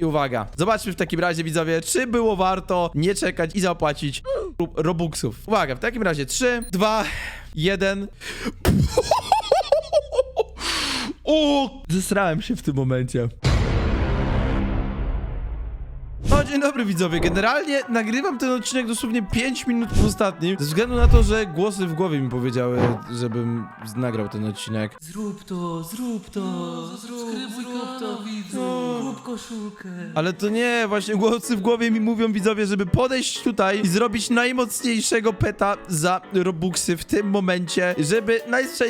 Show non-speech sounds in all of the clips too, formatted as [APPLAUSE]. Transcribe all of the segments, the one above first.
I uwaga, zobaczmy w takim razie, widzowie, czy było warto nie czekać i zapłacić ro- robuxów. Uwaga, w takim razie 3, 2, 1. O, zesrałem się w tym momencie. No, dzień dobry widzowie. Generalnie nagrywam ten odcinek dosłownie 5 minut po ostatnim, ze względu na to, że głosy w głowie mi powiedziały, żebym nagrał ten odcinek. Zrób to, zrób to, zrób, zrób to, widzu, kup koszulkę. Ale to nie, właśnie głosy w głowie mi mówią widzowie, żeby podejść tutaj i zrobić najmocniejszego peta za Robuxy w tym momencie, żeby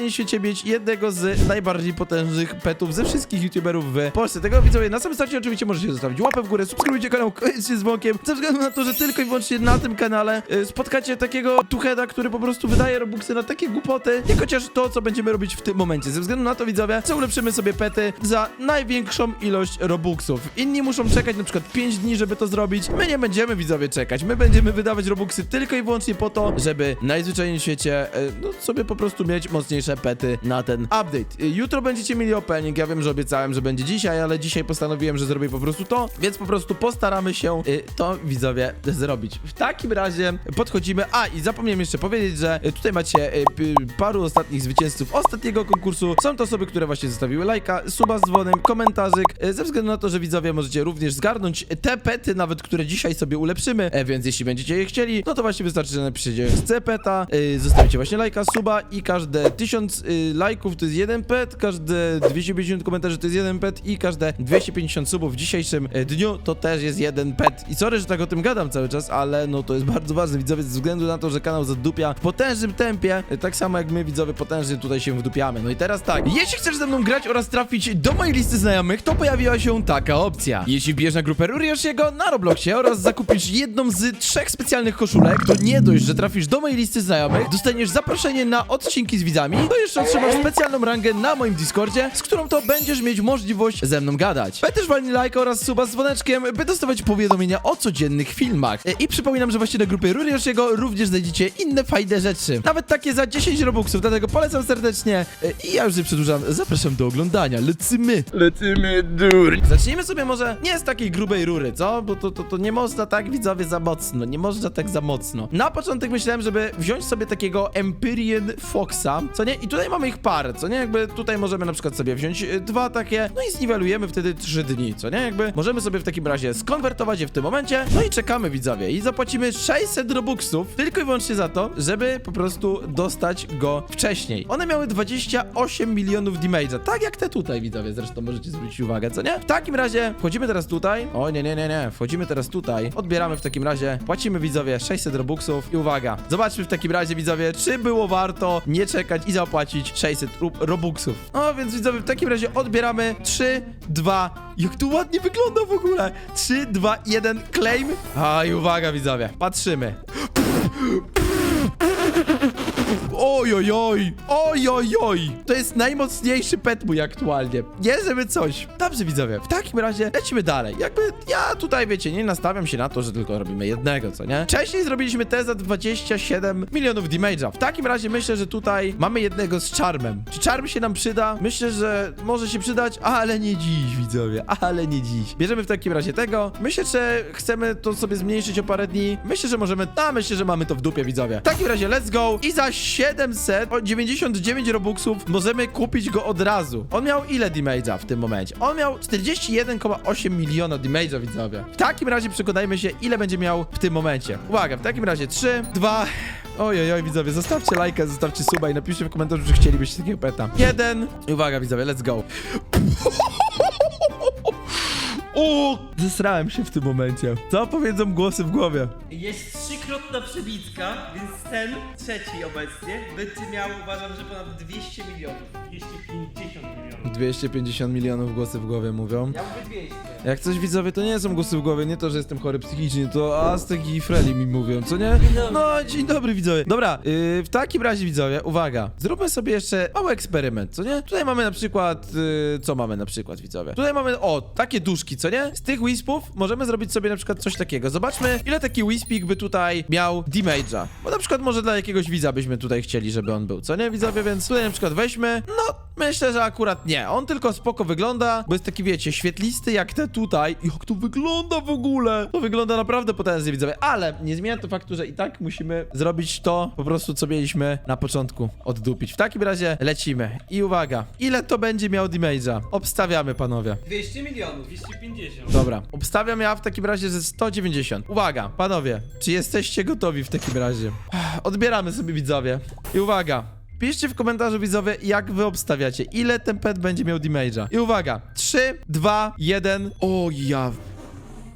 w świecie mieć jednego z najbardziej potężnych petów ze wszystkich youtuberów w Polsce. Tego widzowie, na samym starcie oczywiście możecie zostawić łapę w górę, subskrybujcie kanał, koniecznie z ze względu na to, że tylko i wyłącznie na tym kanale y, spotkacie takiego tucheda, który po prostu wydaje Robuxy na takie głupoty, jak chociaż to, co będziemy robić w tym momencie. Ze względu na to, widzowie, że ulepszymy sobie pety za największą ilość Robuxów. Inni muszą czekać na przykład 5 dni, żeby to zrobić. My nie będziemy, widzowie, czekać. My będziemy wydawać Robuxy tylko i wyłącznie po to, żeby najzwyczajniej w świecie, e, no, sobie po prostu mieć mocniejsze pety na ten update. E, Jutro będziecie mieli opening. Ja wiem, że obiecałem, że będzie dzisiaj, ale dzisiaj postanowiłem, że zrobię po prostu to, więc po prostu postaramy się e, to, widzowie, zrobić. W takim razie podchodzimy. A, i zapomniałem jeszcze powiedzieć, że e, tutaj macie p- paru ostatnich zwycięzców ostatniego konkursu. Są to osoby, które właśnie zostawiły lajka, suba z dzwonem, komentarzyk, ze względu na to, że widzowie możecie również zgarnąć te pety, nawet które dzisiaj sobie ulepszymy, e, więc jeśli będziecie je chcieli, no to właśnie wystarczy, że napiszecie chcę peta, zostawicie właśnie lajka, suba i każde 1000 e, lajków to jest jeden pet, każde 250 komentarzy to jest jeden pet i każde 250 subów w dzisiejszym dniu to też jest jeden pet. I sorry, że tak o tym gadam cały czas, ale no to jest [LAUGHS] bardzo ważne, widzowie, ze względu na to, że kanał zadupia w potężnym tempie, e, tak samo jak my, widzowie, potężnie tutaj się wdupiamy. No i teraz tak, jeśli chcesz ze mną grać oraz trafić do mojej listy znajomych, to pojawiła się taka opcja. Jeśli wbijesz na grupę Rurioshiego na Robloxie oraz zakupisz jedną z trzech specjalnych koszulek, to nie dość, że trafisz do mojej listy znajomych, dostaniesz zaproszenie na odcinki z widzami, to jeszcze otrzymasz specjalną rangę na moim Discordzie, z którą to będziesz mieć możliwość ze mną gadać. Będziesz walnij lajka oraz suba z dzwoneczkiem, by dostawać powiadomienia o codziennych filmach. E, I przypominam, że właśnie na grupie Rurioshiego również znajdziecie inne fajne rzeczy. Nawet takie za 10 robuxów, dlatego polecam serdecznie. E, I ja już nie przedłużam, zapraszam do oglądania. Lecimy! Lecimy dur. Zacznijmy sobie może nie z takiej grubej rury, co? Bo to, to, to nie można tak, widzowie, za mocno. Nie można tak za mocno. Na początek myślałem, żeby wziąć sobie takiego Empyrean Foxa, co nie? I tutaj mamy ich parę, co nie? Jakby tutaj możemy na przykład sobie wziąć y, dwa takie, no i zniwelujemy wtedy trzy dni, co nie? Jakby możemy sobie w takim razie skonwertować je w tym momencie, no i czekamy, widzowie. I zapłacimy 600 robuxów tylko i wyłącznie za to, żeby po prostu dostać go wcześniej. One miały 28 milionów damage'a, tak jak te tutaj, widzowie, zresztą możecie zwrócić uwagę, co nie? W takim razie wchodzimy teraz tutaj. O nie, nie, nie, nie. Wchodzimy teraz tutaj. Odbieramy w takim razie. Płacimy widzowie 600 robuxów i uwaga. Zobaczmy w takim razie, widzowie, czy było warto nie czekać i zapłacić 600 ru- robuxów. No więc widzowie, w takim razie odbieramy 3, 2, jak to ładnie wygląda w ogóle. 3, 2, 1, claim. A i uwaga, widzowie. Patrzymy. Oj, oj, oj, oj, oj, oj. To jest najmocniejszy pet mój aktualnie. Nie, żeby coś. Dobrze, widzowie, w takim razie lecimy dalej. Jakby ja tutaj, wiecie, nie nastawiam się na to, że tylko robimy jednego, co nie? Wcześniej zrobiliśmy te za 27 milionów damage'a. W takim razie myślę, że tutaj mamy jednego z charmem. Czy charm się nam przyda? Myślę, że może się przydać, ale nie dziś, widzowie, ale nie dziś. Bierzemy w takim razie tego. Myślę, że chcemy to sobie zmniejszyć o parę dni. Myślę, że możemy, a myślę, że mamy to w dupie, widzowie. W takim razie let's go i za 799 robuxów możemy kupić go od razu. On miał ile damage'a w tym momencie? On miał 41,8 miliona damage'a, widzowie. W takim razie przekonajmy się, ile będzie miał w tym momencie. Uwaga, w takim razie 3, 2... Oj, oj, widzowie, zostawcie lajka, zostawcie suba i napiszcie w komentarzu, czy chcielibyście takiego peta. Jeden. Uwaga, widzowie, let's go. [LAUGHS] O! Zesrałem się w tym momencie. Co powiedzą głosy w głowie? Jest trzykrotna przebitka, więc ten trzeci obecnie będzie miał, uważam, że ponad 200 milionów. 250 milionów. 250 milionów głosy w głowie mówią. Ja mówię 200. Jak coś widzowie, to nie są głosy w głowie, nie to, że jestem chory psychicznie, to Aztek i Freddy mi mówią, co nie? No, dzień dobry widzowie. Dobra, yy, w takim razie widzowie, uwaga, zróbmy sobie jeszcze mały eksperyment, co nie? Tutaj mamy na przykład, yy, co mamy na przykład widzowie? Tutaj mamy, o, takie duszki, co nie? Z tych wispów możemy zrobić sobie na przykład coś takiego. Zobaczmy, ile taki wispik by tutaj miał damage'a. Bo na przykład może dla jakiegoś widza byśmy tutaj chcieli, żeby on był, co nie widzowie? Więc tutaj na przykład weźmy, no, Myślę, że akurat nie. On tylko spoko wygląda, bo jest taki, wiecie, świetlisty jak te tutaj. Jak to wygląda w ogóle? To wygląda naprawdę potężnie, widzowie. Ale nie zmienia to faktu, że i tak musimy zrobić to po prostu, co mieliśmy na początku oddupić. W takim razie lecimy. I uwaga, ile to będzie miał damage'a? Obstawiamy, panowie. 200 milionów. 250. Dobra, obstawiam ja w takim razie ze 190. Uwaga, panowie, czy jesteście gotowi w takim razie? Odbieramy sobie widzowie. I uwaga, piszcie w komentarzu widzowie, jak wy obstawiacie, ile ten pet będzie miał damage'a. I uwaga, 3, 2, 1. O ja...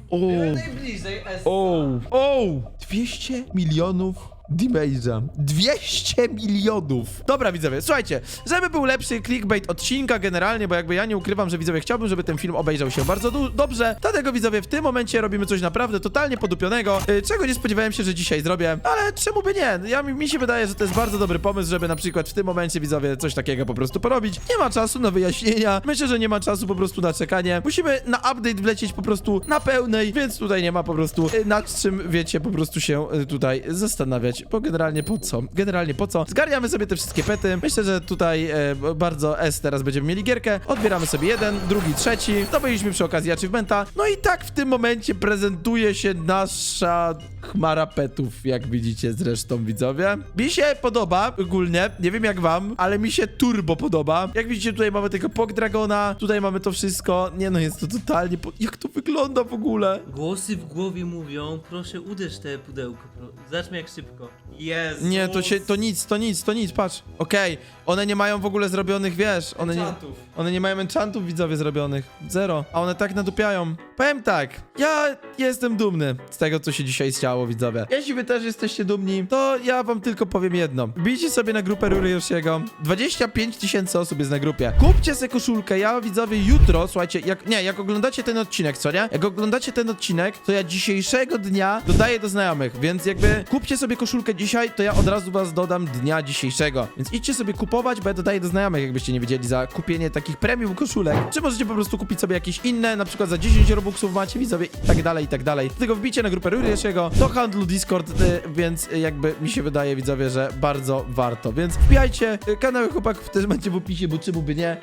O... Najbliżej S. O, o, 200 milionów damage'a. 200 milionów. Dobra, widzowie, słuchajcie, żeby był lepszy clickbait odcinka generalnie, bo jakby ja nie ukrywam, że widzowie chciałbym, żeby ten film obejrzał się bardzo dobrze, dlatego widzowie w tym momencie robimy coś naprawdę totalnie podupionego, y, czego nie spodziewałem się, że dzisiaj zrobię, ale czemu by nie? Ja, mi, mi się wydaje, że to jest bardzo dobry pomysł, żeby na przykład w tym momencie widzowie coś takiego po prostu porobić. Nie ma czasu na wyjaśnienia, myślę, że nie ma czasu po prostu na czekanie. Musimy na update wlecieć po prostu na pełnej, więc tutaj nie ma po prostu y, nad czym, wiecie, po prostu się y, tutaj zastanawiać, bo generalnie po co? Generalnie po co? Zgarniamy sobie te wszystkie pety. Myślę, że tutaj e, bardzo S teraz będziemy mieli gierkę. Odbieramy sobie jeden, drugi, trzeci. Zdobyliśmy przy okazji achievementa. No i tak w tym momencie prezentuje się nasza chmara petów, jak widzicie zresztą widzowie. Mi się podoba ogólnie, nie wiem jak wam, ale mi się turbo podoba. Jak widzicie tutaj mamy tego Pog Dragona, tutaj mamy to wszystko. Nie no, jest to totalnie... Po... Jak to wygląda w ogóle? Głosy w głowie mówią, proszę uderz te pudełko. Pro... Zobaczmy jak szybko. Jezu. Nie, to się, to nic, to nic, to nic, patrz. Okej, one nie mają w ogóle zrobionych, wiesz, one nie, Enchantów. one nie mają enchantów widzowie zrobionych. Zero. A one tak nadupiają. Powiem tak, ja jestem dumny z tego, co się dzisiaj działo, widzowie. Jeśli wy też jesteście dumni, to ja wam tylko powiem jedno. Wbijcie sobie na grupę Rury Yoshiego. 25 tysięcy osób jest na grupie. Kupcie sobie koszulkę, ja widzowie jutro, słuchajcie, jak, nie, jak oglądacie ten odcinek, co nie? Jak oglądacie ten odcinek, to ja dzisiejszego dnia dodaję do znajomych, więc jakby kupcie sobie koszulkę dzisiaj, to ja od razu was dodam dnia dzisiejszego. Więc idźcie sobie kupować, bo ja dodaję do znajomych, jakbyście nie wiedzieli, za kupienie takich premium koszulek. Czy możecie po prostu kupić sobie jakieś inne, na przykład za 10 robuxów macie widzowie i tak dalej, i tak dalej. Dlatego wbijcie na grupę Rury'ego do handlu Discord, y, więc jakby mi się wydaje, widzowie, że bardzo warto. Więc wbijajcie, y, kanały chłopaków też macie w opisie, bo czemu by nie.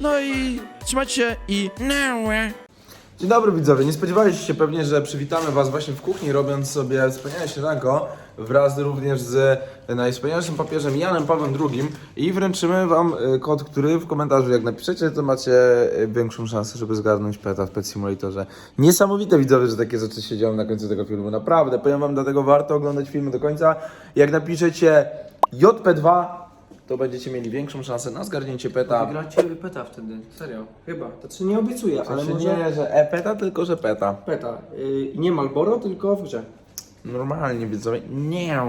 No i trzymajcie się i... Dzień dobry widzowie, nie spodziewaliście się pewnie, że przywitamy was właśnie w kuchni, robiąc sobie wspaniałe śniadanko wraz również z najwspanialszym papieżem Janem Pawłem II i wręczymy wam y, kod, który w komentarzu jak napiszecie, to macie y, większą szansę, żeby zgarnąć peta w Pet Simulatorze. Niesamowite widzowie, że takie rzeczy się dzieją na końcu tego filmu, naprawdę, powiem wam, dlatego warto oglądać filmy do końca. Jak napiszecie JP2, to będziecie mieli większą szansę na zgarnięcie peta. Wygracie peta wtedy, serio. Chyba. To znaczy nie obiecuję, W ale może nie, że e-peta, tylko że peta. peta. Yy, nie Malboro, tylko w grze. Normalnie widzowie. Nie,